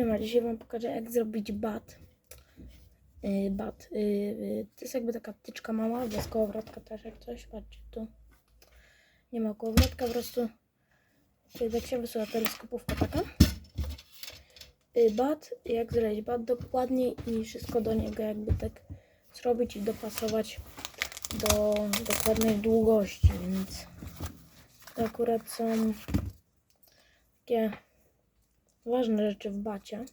Siema, dzisiaj wam pokażę jak zrobić bat. Yy, bat. Yy, to jest jakby taka tyczka mała, bez kołowrotka też jak coś. Patrzcie, tu nie ma kołowrotka, po prostu yy, tak się wysuwa teleskopówka taka. Yy, bat, jak zrobić bat dokładnie i wszystko do niego jakby tak zrobić i dopasować do dokładnej długości, więc to akurat są takie ważne rzeczy w bacie.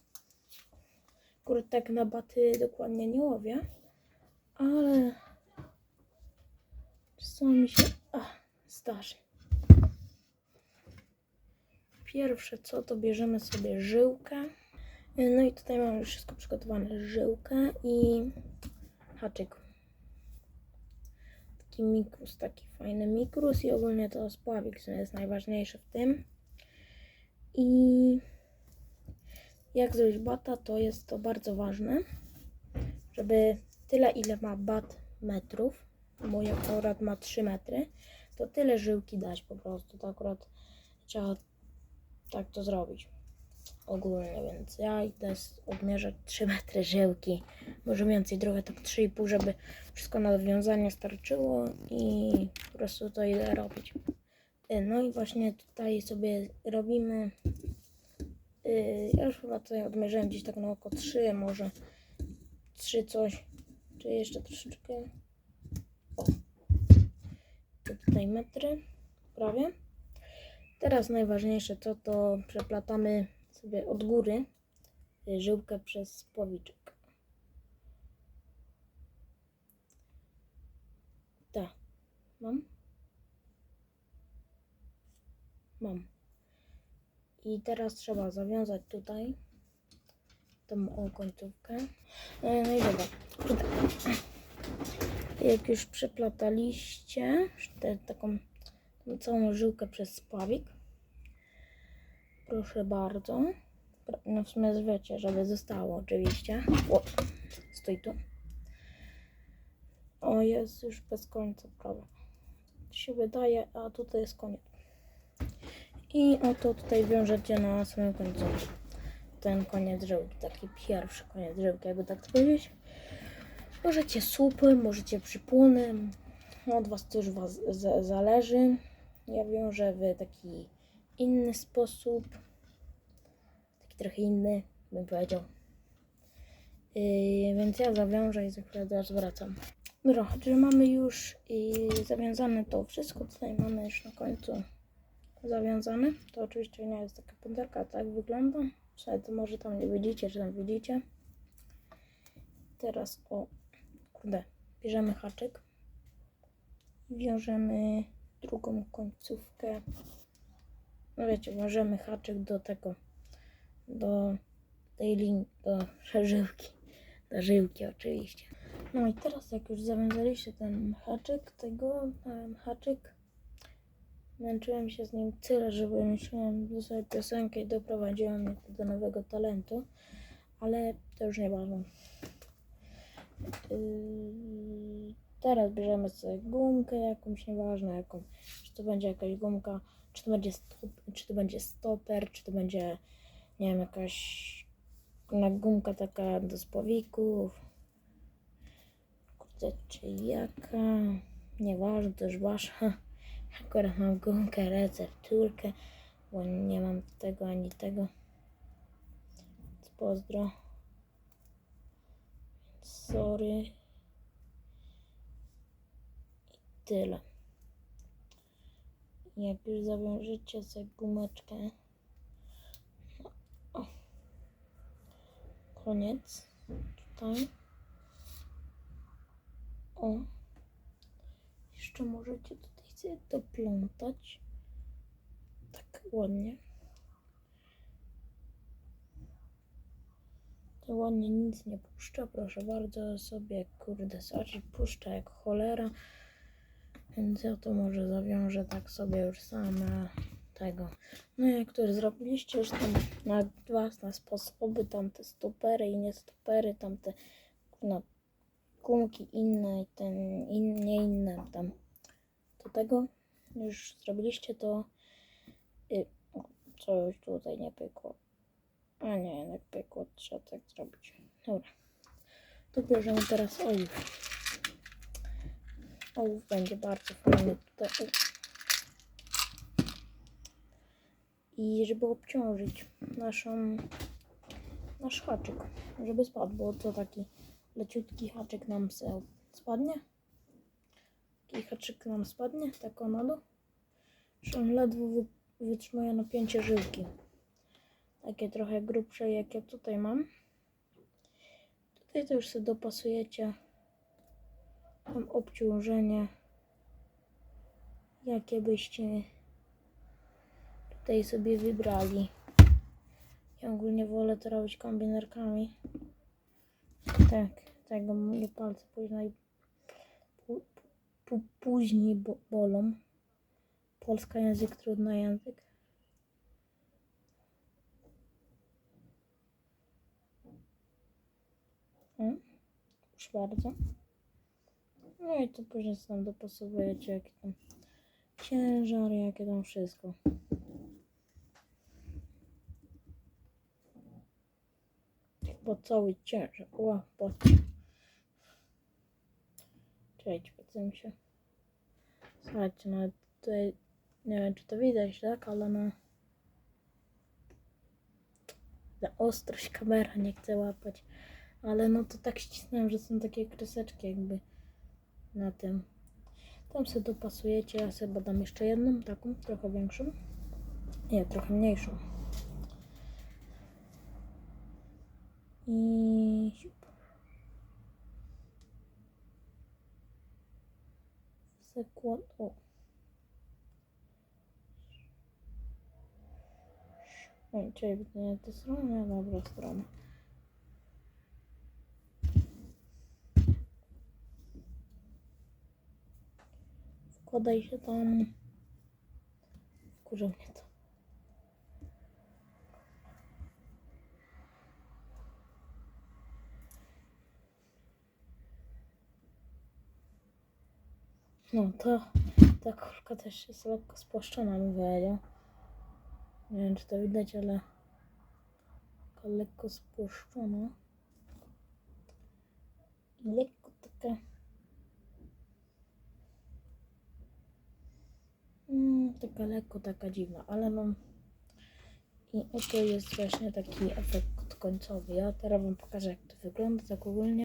Akurat tak na baty dokładnie nie łowię, ale czasami mi się ach, zdarzy. Pierwsze co, to bierzemy sobie żyłkę. No i tutaj mamy już wszystko przygotowane. Żyłkę i haczyk. Taki mikrus, taki fajny mikrus i ogólnie to spławik co jest najważniejszy w tym. I jak zrobić bata, to jest to bardzo ważne, żeby tyle, ile ma bat metrów, mój akurat ma 3 metry, to tyle żyłki dać po prostu. To akurat trzeba tak to zrobić ogólnie, więc ja idę odmierzać 3 metry żyłki, może więcej, trochę tak 3,5, żeby wszystko na wiązanie starczyło i po prostu to idę robić. Y, No i właśnie tutaj sobie robimy ja już chyba tutaj odmierzyłem gdzieś tak na oko 3, może 3 coś, czy jeszcze troszeczkę. O. Tutaj metry, prawie. Teraz najważniejsze to, to przeplatamy sobie od góry y, żyłkę przez pławiczek. Tak, mam? Mam. I teraz trzeba zawiązać tutaj tą końcówkę. E, No i dobra. Tutaj. Jak już przeplataliście tę taką całą żyłkę przez spławik, proszę bardzo. No w sumie wiecie, żeby zostało oczywiście. O, stój tu. O, jest już bez końca prawie. Się wydaje, a tutaj jest koniec. I oto tutaj wiążecie na samym końcu ten koniec żyłki, taki pierwszy koniec żyłki, jakby tak powiedzieć. Możecie słupy, możecie przypłony, od Was już was za- zależy. Ja wiążę w taki inny sposób, taki trochę inny, bym powiedział. Yy, więc ja zawiążę i za chwilę zaraz wracam. Dobra, że mamy już yy, zawiązane to wszystko, tutaj mamy już na końcu zawiązane. To oczywiście nie jest taka pętelka, tak wygląda. To może tam nie widzicie, czy tam widzicie. Teraz o, kurde, bierzemy haczyk. Wiążemy drugą końcówkę. No wiecie, wiążemy haczyk do tego, do tej linii, do żyłki. Do żyłki oczywiście. No i teraz jak już zawiązaliście ten haczyk, tego, haczyk, Męczyłem się z nim tyle, że wymyśliłem sobie piosenkę i doprowadziłem mnie do nowego talentu, ale to już nie ważne. Yy, teraz bierzemy sobie gumkę jakąś, nieważne jaką, czy to będzie jakaś gumka, czy to będzie, stop, czy to będzie stoper, czy to będzie, nie wiem, jakaś na gumka taka do spławików, kurde, czy jaka, nieważne, to już wasza. Akurat mam gumkę, recepturkę, bo nie mam tego ani tego. Więc pozdro. Sorry. I tyle. Jak już zawiążecie sobie gumeczkę. No, o. Koniec. Tutaj. O. Jeszcze możecie tutaj sobie doplątać. Tak ładnie. To ładnie nic nie puszcza, proszę bardzo sobie, kurde, saci puszcza jak cholera. Więc ja to może zawiążę tak sobie już same tego. No jak to zrobiliście już tam na dwa sposoby, tam te stopery i nie stopery, tam te no, gumki inne i ten in, nie inne tam tego już zrobiliście to y, coś tutaj nie pykło A nie, jednak pykło, trzeba tak zrobić. Dobra. To bierzemy teraz ołów. Ołów będzie bardzo fajny tutaj. I żeby obciążyć naszą, nasz haczyk, żeby spadł, bo to taki leciutki haczyk nam spadnie. Taki haczyk nam spadnie, tak na. Że on ledwo wy, wytrzymuje napięcie żyłki. Takie trochę grubsze, jak ja tutaj mam. Tutaj to już sobie dopasujecie tam obciążenie, jakie byście tutaj sobie wybrali. Ja ogólnie wolę to robić kombinerkami. Tak, tego mnie palce później, później bo, bolą. Polska język, trudny język. O, Proszę bardzo. No i to później tam dopasowujecie jaki tam ciężar, jakie tam wszystko. Chyba cały ciężar. Ła, patrzcie. Czekajcie, patrzę się. Słuchajcie, no tutaj nie wiem czy to widać, tak, ale no za ostrość kamera nie chce łapać. Ale no to tak ścisnąłem, że są takie kreseczki jakby na tym. Tam sobie dopasujecie, ja sobie dam jeszcze jedną, taką, trochę większą. Nie, trochę mniejszą. I siup. Sekund. O. Oj, czyli nie tę stronę, dobra strona. Wkładaj się tam. Wkurza mnie to. No to ta kurka też jest lekko spłaszczona, bym powiedział. Nie wiem, czy to widać, ale taka lekko spłaszczona. I lekko taka Mm, taka lekko, taka dziwna, ale no i oto jest właśnie taki efekt końcowy. Ja teraz wam pokażę jak to wygląda tak ogólnie.